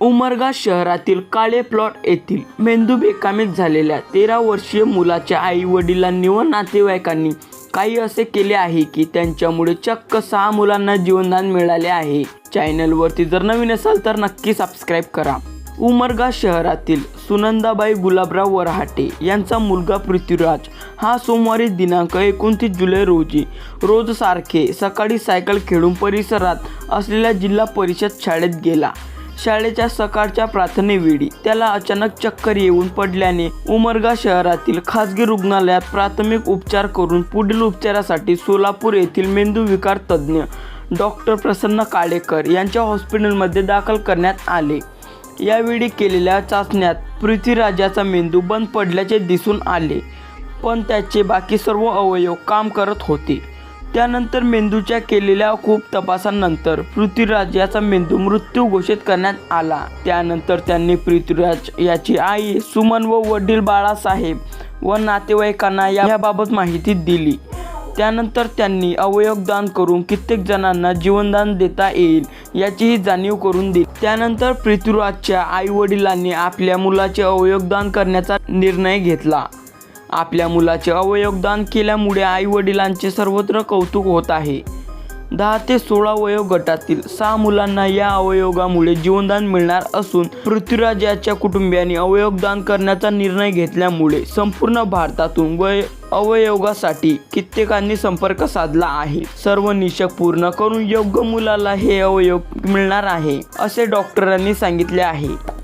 उमरगा शहरातील काळे प्लॉट येथील मेंदू बेकामीत झालेल्या तेरा वर्षीय मुलाच्या आई वडिलांनी व नातेवाईकांनी काही असे केले आहे की त्यांच्यामुळे चक्क सहा मुलांना जीवनदान मिळाले आहे. चॅनलवरती जर नवीन असाल तर नक्की सबस्क्राईब करा. उमरगा शहरातील सुनंदाबाई गुलाबराव वरहाटे यांचा मुलगा पृथ्वीराज हा सोमवारी दिनांक एकोणतीस जुलै रोजी रोज सारखे सकाळी सायकल खेळून परिसरात असलेल्या जिल्हा परिषद शाळेत गेला. शाळेच्या सकाळच्या प्रार्थनेवेळी त्याला अचानक चक्कर येऊन पडल्याने उमरगा शहरातील खासगी रुग्णालयात प्राथमिक उपचार करून पुढील उपचारासाठी सोलापूर येथील मेंदू विकार तज्ज्ञ डॉक्टर प्रसन्न काळेकर यांच्या हॉस्पिटलमध्ये दाखल करण्यात आले. यावेळी केलेल्या चाचण्यात पृथ्वीराजाचा मेंदू बंद पडल्याचे दिसून आले पण त्याचे बाकी सर्व अवयव काम करत होते. त्यानंतर मेंदूच्या केलेल्या खूप तपासानंतर पृथ्वीराज याचा मेंदू मृत्यू घोषित करण्यात आला. त्यानंतर त्यांनी पृथ्वीराज याची आई सुमन व वडील बाळासाहेब व नातेवाईकांना याबाबत माहिती दिली. त्यानंतर त्यांनी अवयवदान करून कित्येक जणांना जीवनदान देता येईल याचीही जाणीव करून दिली. त्यानंतर पृथ्वीराजच्या आई वडिलांनी आपल्या मुलाचे अवयवदान करण्याचा निर्णय घेतला. आपल्या मुलाचे अवयवदान केल्यामुळे आई वडिलांचे सर्वत्र कौतुक होत आहे. दहा ते सोळा वयोगटातील सहा मुलांना या अवयवामुळे जीवनदान मिळणार असून पृथ्वीराज याच्या कुटुंबियांनी अवयवदान करण्याचा निर्णय घेतल्यामुळे संपूर्ण भारतातून वय अवयोगासाठी कित्येकांनी संपर्क साधला आहे. सर्व निशक पूर्ण करून योग्य मुलाला हे अवयव मिळणार आहे असे डॉक्टरांनी सांगितले आहे.